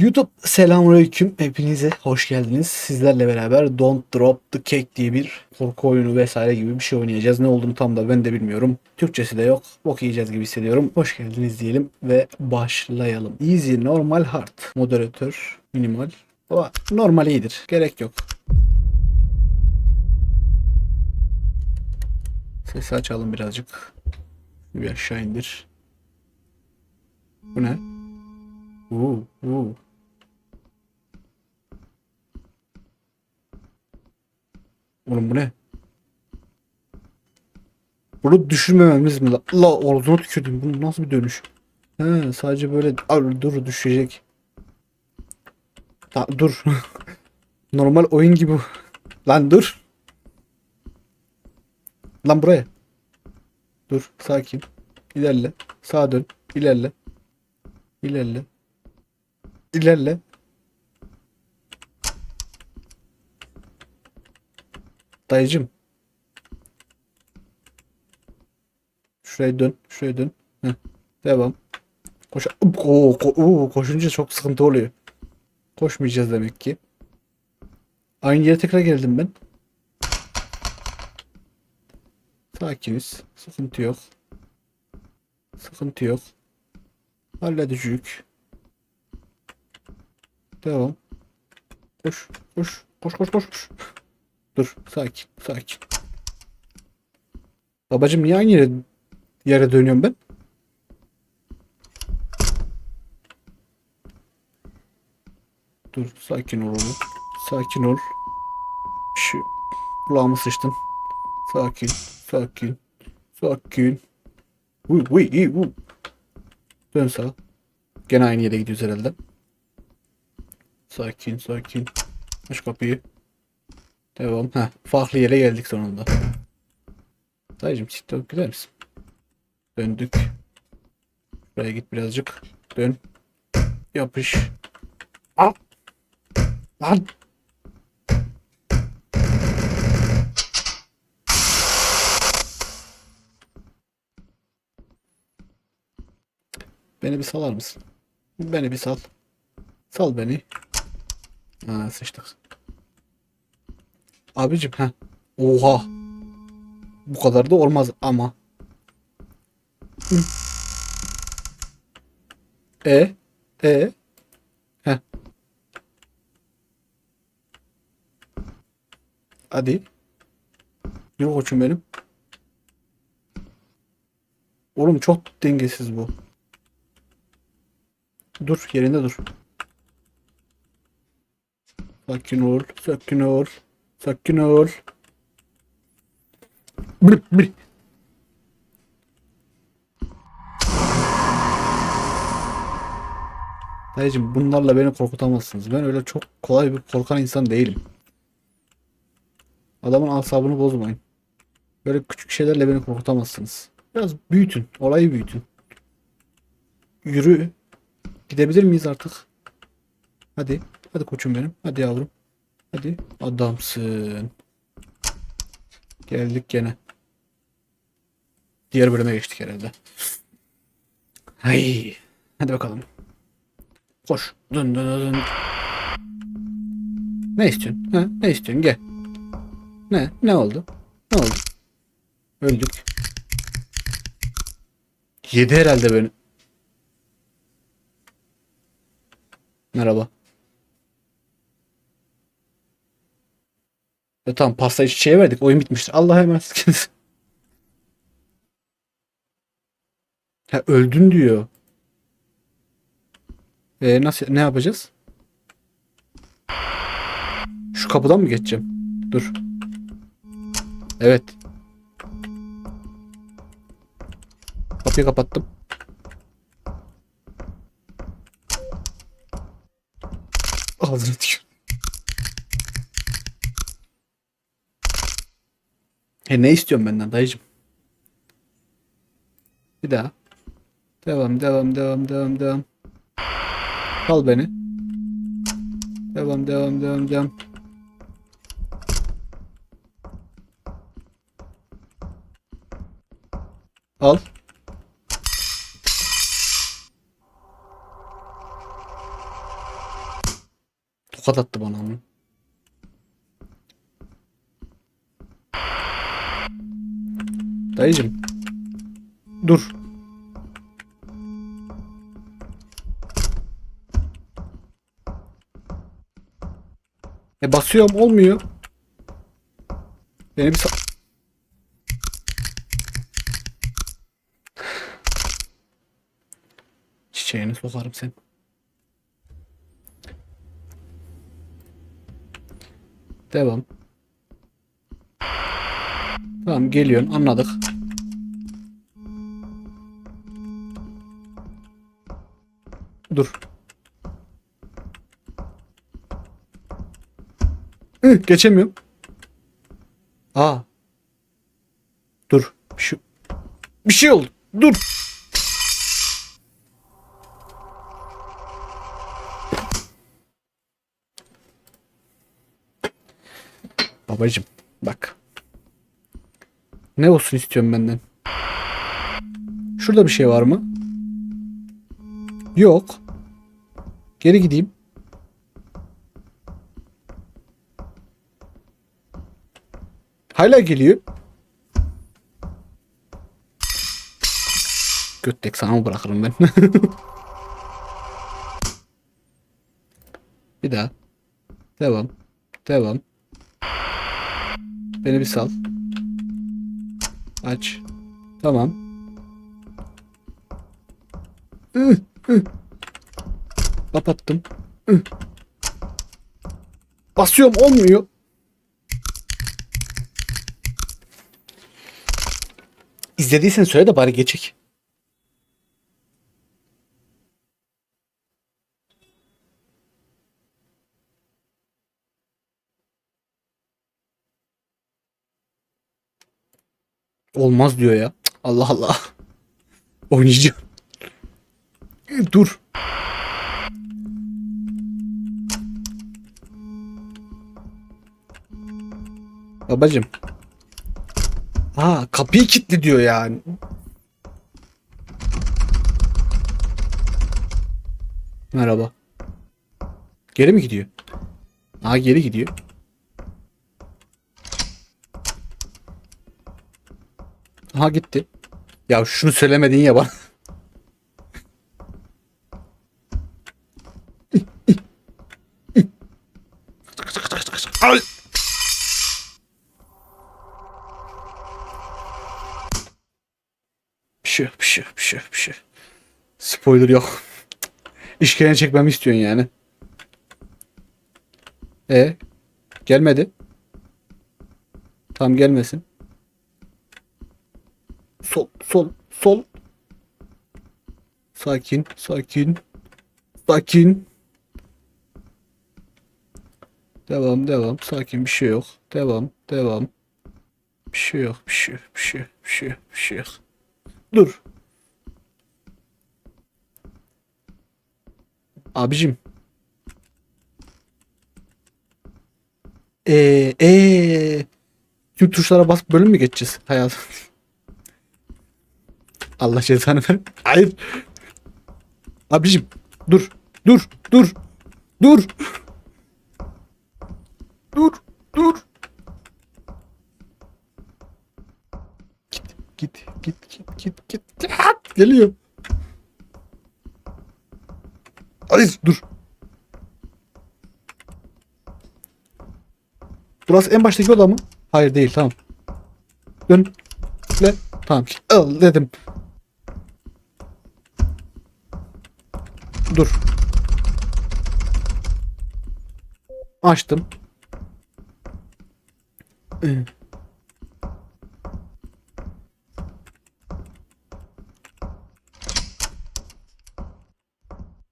YouTube selamünaleyküm. Hepinize hoş geldiniz. Sizlerle beraber Don't Drop the Cake diye bir korku oyunu vesaire gibi bir şey oynayacağız. Ne olduğunu tam da ben de bilmiyorum. Türkçesi de yok. Bok yiyeceğiz gibi hissediyorum. Hoş geldiniz diyelim ve başlayalım. Easy, normal, hard. Moderatör, minimal. Ama normal iyidir. Gerek yok. Sesi açalım birazcık. Bir aşağı indir. Bu ne? Uuu, uuu. Oğlum bu ne? Bunu düşürmememiz mi? La, orduna tükürdüm. Bu nasıl bir dönüş? He, sadece böyle Ar, dur düşecek. Ta, dur. Normal oyun gibi. Lan dur. Lan buraya. Dur sakin. İlerle. Sağa dön. İlerle. İlerle. İlerle. Dayıcım. Şuraya dön. Şuraya dön. Heh. Devam. Koş. Oo, ko oo, koşunca çok sıkıntı oluyor. Koşmayacağız demek ki. Aynı yere tekrar geldim ben. Sakiniz. Sıkıntı yok. Sıkıntı yok. Halledecek. Devam. Koş, koş, koş, koş, koş, koş. Dur, sakin, sakin. Babacım niye aynı yere, yere dönüyorum ben? Dur, sakin ol oğlum. Sakin ol. Şu kulağımı sıçtın. Sakin, sakin, sakin. Uy, uy, iyi, uy. Dön sağa. Gene aynı yere gidiyoruz herhalde. Sakin sakin. Aç kapıyı. Devam. Heh, farklı yere geldik sonunda. Dayıcım TikTok gider misin? Döndük. Buraya git birazcık. Dön. Yapış. Al. Lan. Beni bir salar mısın? Beni bir sal. Sal beni. Ha sıçtık. Abicim ha. Oha. Bu kadar da olmaz ama. E e Heh. Hadi. Yok koçum benim. Oğlum çok dengesiz bu. Dur yerinde dur. Sakin ol, sakin ol, sakin ol. Bir, bir. Dayıcım bunlarla beni korkutamazsınız. Ben öyle çok kolay bir korkan insan değilim. Adamın asabını bozmayın. Böyle küçük şeylerle beni korkutamazsınız. Biraz büyütün. Olayı büyütün. Yürü. Gidebilir miyiz artık? Hadi. Hadi koçum benim. Hadi yavrum. Hadi. Adamsın. Geldik gene. Diğer bölüme geçtik herhalde. Hay. Hadi bakalım. Koş. Dön dön dön. Ne istiyorsun? Ha? Ne istiyorsun? Gel. Ne? Ne oldu? Ne oldu? Öldük. Yedi herhalde beni. Merhaba. Ya tamam pastayı çiçeğe verdik. Oyun bitmiştir. Allah'a emanet. ha öldün diyor. E nasıl ne yapacağız? Şu kapıdan mı geçeceğim? Dur. Evet. Kapıyı kapattım. Ağzını tükür. E ne istiyorsun benden dayıcım? Bir daha. Devam devam devam devam devam. Kal beni. Devam devam devam devam. Al. Tokat attı bana ama. Dayıcım. Dur. E basıyorum olmuyor. Beni bir Çiçeğini sokarım sen. Devam. Tamam geliyorsun anladık. Dur. Hı, geçemiyorum. Aa. Dur. Şu bir şey oldu. Dur. Babacım bak. Ne olsun istiyorum benden? Şurada bir şey var mı? Yok. Geri gideyim. Hala geliyor. Göttek sana mı bırakırım ben? bir daha. Devam. Devam. Beni bir sal. Aç. Tamam. Kapattım. Basıyorum olmuyor. İzlediysen söyle de bari geçek. Olmaz diyor ya. Allah Allah. Oynayacağım. Dur. Babacım. Aa kapıyı kilitli diyor yani. Merhaba. Geri mi gidiyor? Aa geri gidiyor. Aha gitti. Ya şunu söylemedin ya bana. Ay. Bir şey yok. Spoiler yok. İşkence çekmemi istiyorsun yani. E gelmedi. Tam gelmesin. Sol, sol, sol. Sakin, sakin. Sakin. Devam, devam. Sakin bir şey yok. Devam, devam. Bir şey yok, bir şey bir şey bir şey bir şey yok. Dur. Abicim. Eee, eee. Tüm tuşlara basıp bölüm mü geçeceğiz hayatım? Allah cezanı ver. Hayır. Abicim dur. Dur. Dur. Dur. Dur. Dur. Git. Git. Git. Git. Git. Git. Geliyor. Hayır dur. Burası en baştaki oda mı? Hayır değil tamam. Dön. Le. Tamam. Al dedim. Dur. Açtım. Ee.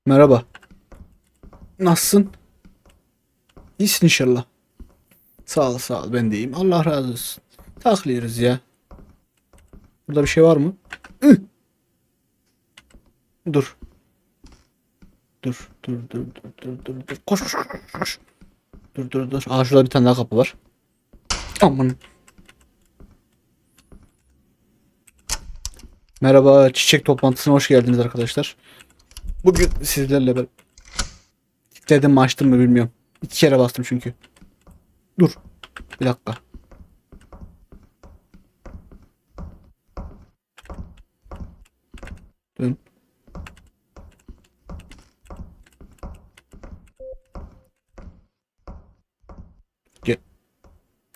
Merhaba. Nasılsın? İyisin inşallah. Sağ ol sağ ol ben de iyiyim. Allah razı olsun. Takılıyoruz ya. Burada bir şey var mı? Ih! Dur. Dur dur dur dur dur dur dur. Koş koş koş. Dur dur dur. Aa şurada bir tane daha kapı var. Aman. Merhaba çiçek toplantısına hoş geldiniz arkadaşlar. Bugün sizlerle beraber Dedim açtım mı bilmiyorum. İki kere bastım çünkü. Dur. Bir dakika. Dön. Gel.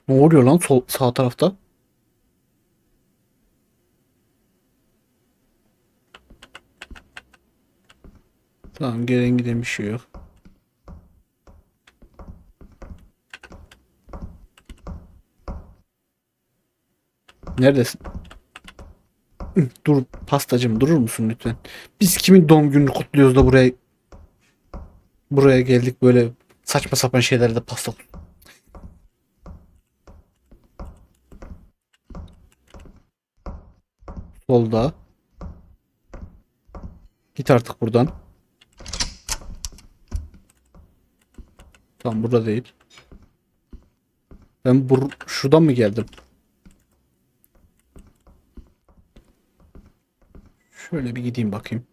Ne oluyor lan sol sağ tarafta? Tamam gelen giden bir şey yok. Neredesin? Dur pastacım durur musun lütfen? Biz kimin doğum gününü kutluyoruz da buraya buraya geldik böyle saçma sapan şeylerde pasta Solda. Git artık buradan. Tamam burada değil. Ben bur şuradan mı geldim? Şöyle bir gideyim bakayım.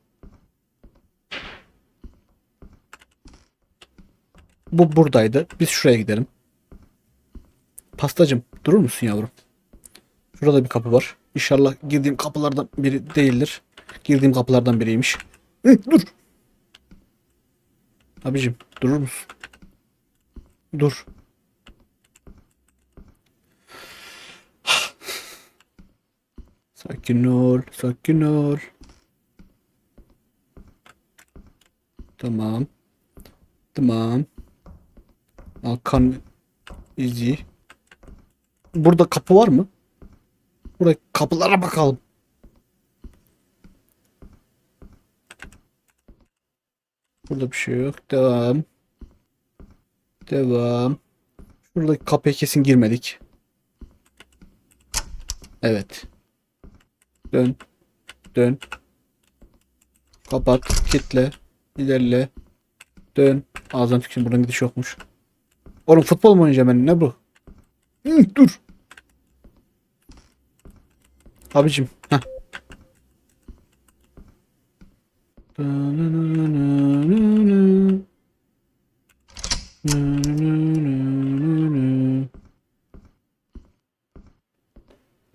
Bu buradaydı. Biz şuraya gidelim. Pastacım durur musun yavrum? Şurada bir kapı var. İnşallah girdiğim kapılardan biri değildir. Girdiğim kapılardan biriymiş. Hı, dur. Abicim durur musun? Dur. Sakin ol, sakin ol. Tamam. Tamam. Hakan izi. Burada kapı var mı? Buraya kapılara bakalım. Burada bir şey yok. Devam. Devam. Şuradaki kapıya kesin girmedik. Evet. Dön. Dön. Kapat. Kitle. İlerle. Dön. Ağzından tükürüm. Buradan gidiş yokmuş. Oğlum futbol mu oynayacağım ben? Ne bu? Hı, dur. Abicim. Heh.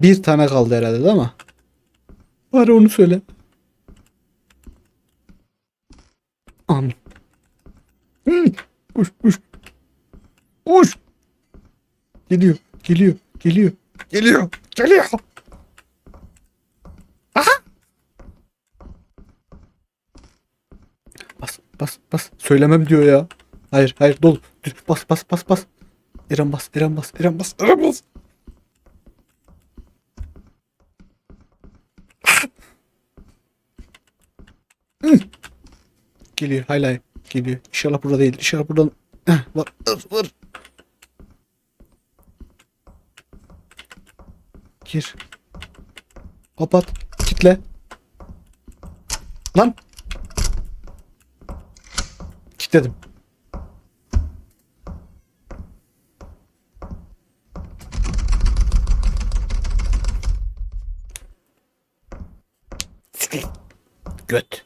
Bir tane kaldı herhalde değil mi? Bari onu söyle. Geliyor. Geliyor. Geliyor. Aha. Bas bas bas. Söylemem diyor ya. Hayır hayır. Düz, Bas bas bas bas. İrem bas. İrem bas. İrem bas. İrem bas. Geliyor hala geliyor. İnşallah burada değil. İnşallah buradan var. Var. var. Gir. Kapat. Kitle. Lan. Kilitledim. Siktir. Göt.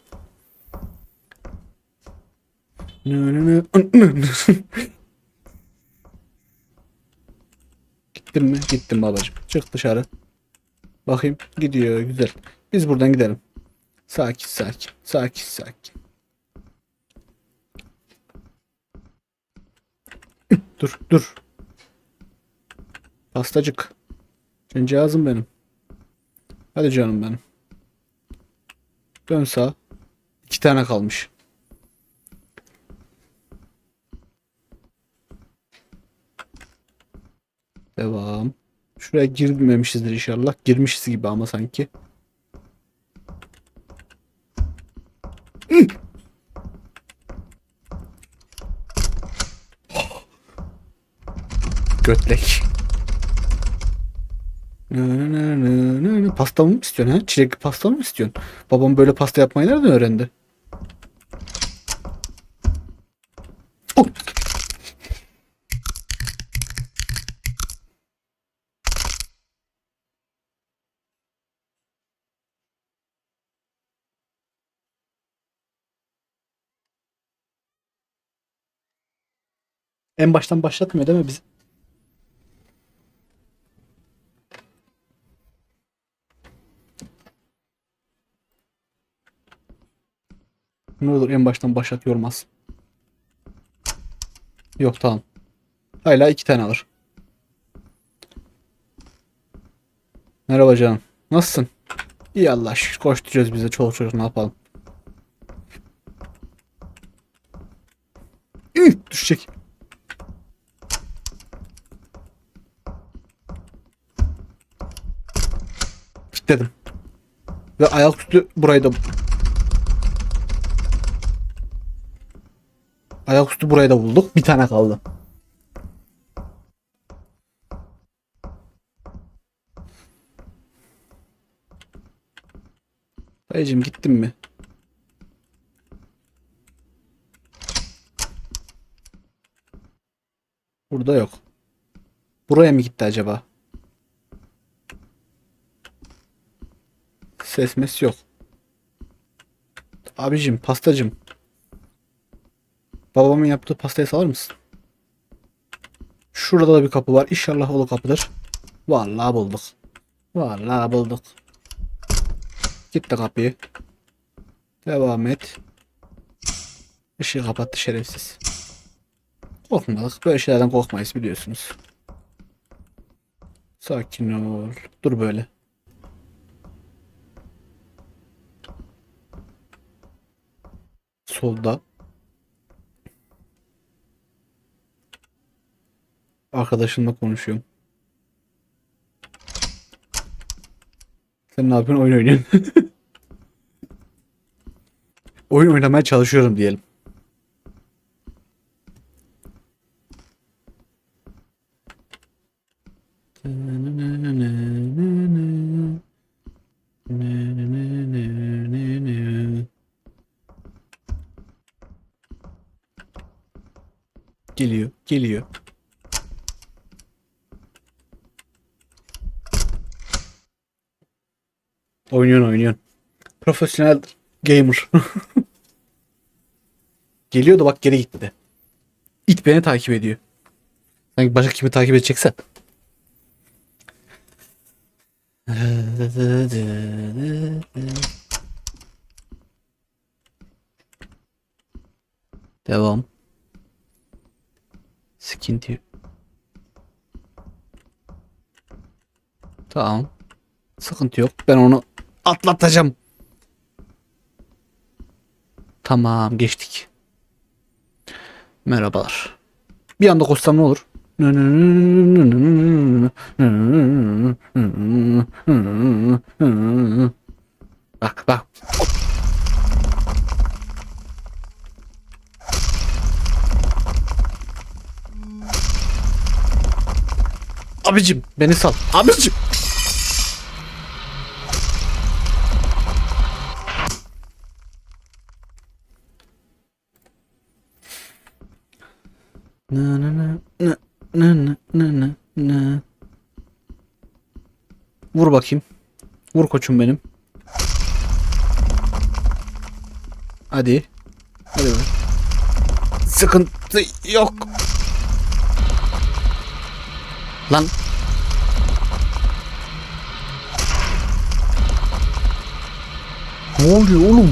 Gittim babacığım. Çık dışarı. Bakayım. Gidiyor. Güzel. Biz buradan gidelim. Sakin sakin. Sakin sakin. Dur dur. Pastacık. Cancağızım benim. Hadi canım benim. Dön sağ. İki tane kalmış. Devam. Şuraya girmemişizdir inşallah. Girmişiz gibi ama sanki. Hı! Götlek. Pasta mı istiyorsun ha? Çilekli pasta mı istiyorsun? Babam böyle pasta yapmayı nereden öğrendi? Oh! En baştan başlatmıyor değil mi biz? Ne olur en baştan başlat yormaz. Yok tamam. Hala iki tane alır. Merhaba canım. Nasılsın? İyi Allah şükür. Koşturuyoruz biz de çoluk çocuk ne yapalım. Üh, düşecek. Kilitledim. Ve ayaküstü burayı da Ayaküstü burayı da bulduk. Bir tane kaldı. Dayıcım gittin mi? Burada yok. Buraya mı gitti acaba? Ses mes yok. Abicim pastacım. Babamın yaptığı pastayı salar mısın? Şurada da bir kapı var. İnşallah o da kapıdır. Vallahi bulduk. Vallahi bulduk. Git de kapıyı. Devam et. Işığı kapattı şerefsiz. Korkmadık. Böyle şeylerden korkmayız biliyorsunuz. Sakin ol. Dur böyle. Solda. Arkadaşımla konuşuyorum. Sen ne yapıyorsun? Oyun oynuyorsun. Oyun oynamaya çalışıyorum diyelim. Geliyor, geliyor. Oynuyorsun, oynuyorsun. Profesyonel gamer. Geliyordu bak geri gitti. İt beni takip ediyor. Sanki başka kimi takip edecekse. Devam. Sıkıntı. Tamam. Sıkıntı yok. Ben onu atlatacağım. Tamam geçtik. Merhabalar. Bir anda koşsam ne olur? Bak bak. Abicim beni sal. Abicim. Na na na na na na na na. Vur bakayım. Vur koçum benim. Hadi. Hadi be. Sıkıntı yok. Lan. Ne oluyor oğlum?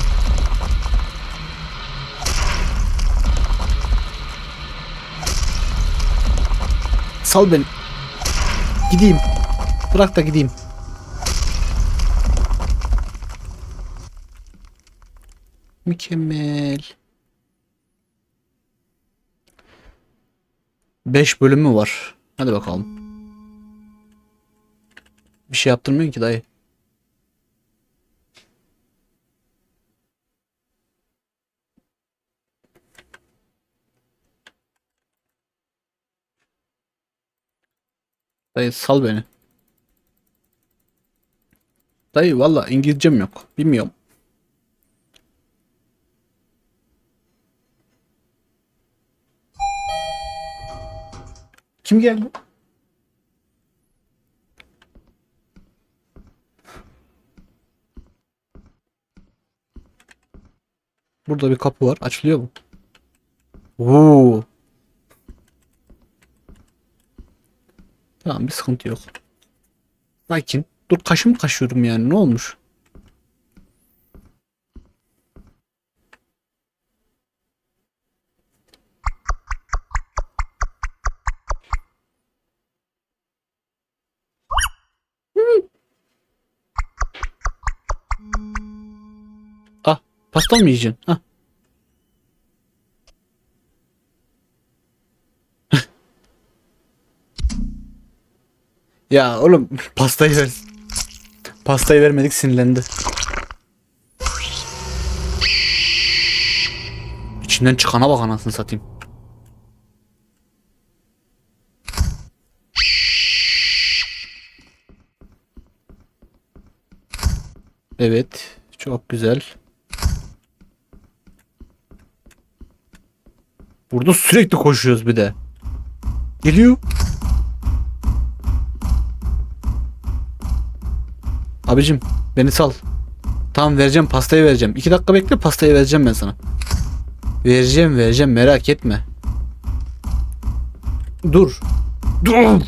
Sal beni. Gideyim. Bırak da gideyim. Mükemmel. 5 bölümü var. Hadi bakalım. Bir şey yaptırmıyorsun ki dayı. Dayı sal beni. Dayı valla İngilizcem yok. Bilmiyorum. Kim geldi? Burada bir kapı var. Açılıyor mu? Oo. Tamam bir sıkıntı yok. Lakin dur kaşım kaşıyorum yani ne olmuş? Ah pasta mı yiyeceksin? Ah. Ya oğlum pastayı ver. Pastayı vermedik sinirlendi. İçinden çıkana bak anasını satayım. Evet. Çok güzel. Burada sürekli koşuyoruz bir de. Geliyor. Abicim beni sal. Tamam vereceğim pastayı vereceğim. İki dakika bekle pastayı vereceğim ben sana. Vereceğim vereceğim merak etme. Dur. Dur.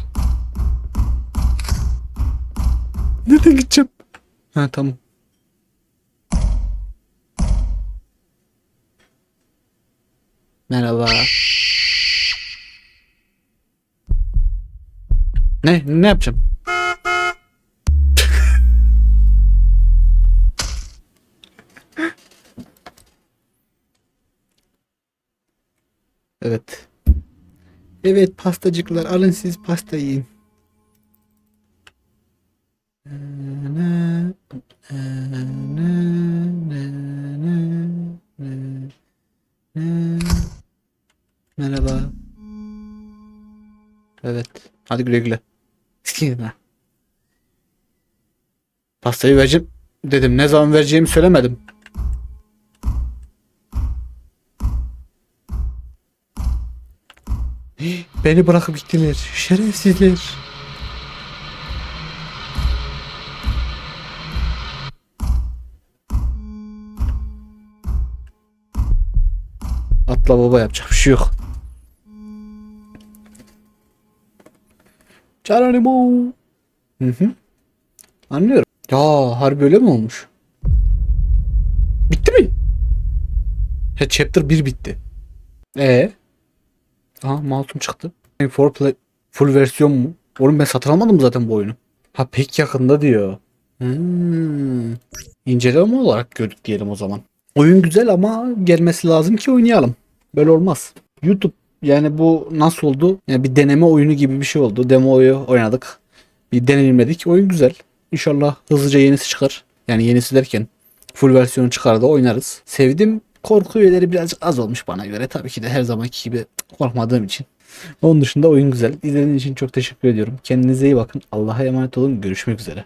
Nereden gideceğim? Ha tamam. Merhaba. Ne? Ne yapacağım? Evet. Evet pastacıklar alın siz pasta yiyin. Merhaba. Hadi güle güle. Sikeyim Pastayı vereceğim dedim. Ne zaman vereceğimi söylemedim. Beni bırakıp gittiler. Şerefsizler. Atla baba yapacak bir şey yok. Geronimo. Hı hı. Anlıyorum. Ya harbi öyle mi olmuş? Bitti mi? He chapter 1 bitti. E Aha mouse'um çıktı. For play full versiyon mu? Oğlum ben satın almadım zaten bu oyunu. Ha pek yakında diyor. Hmm. İnceleme olarak gördük diyelim o zaman. Oyun güzel ama gelmesi lazım ki oynayalım. Böyle olmaz. YouTube yani bu nasıl oldu? Yani bir deneme oyunu gibi bir şey oldu. Demoyu oynadık. Bir deneyimledik. Oyun güzel. İnşallah hızlıca yenisi çıkar. Yani yenisi derken full versiyonu çıkar da oynarız. Sevdim. Korku üyeleri birazcık az olmuş bana göre. Tabii ki de her zamanki gibi korkmadığım için. Onun dışında oyun güzel. İzlediğiniz için çok teşekkür ediyorum. Kendinize iyi bakın. Allah'a emanet olun. Görüşmek üzere.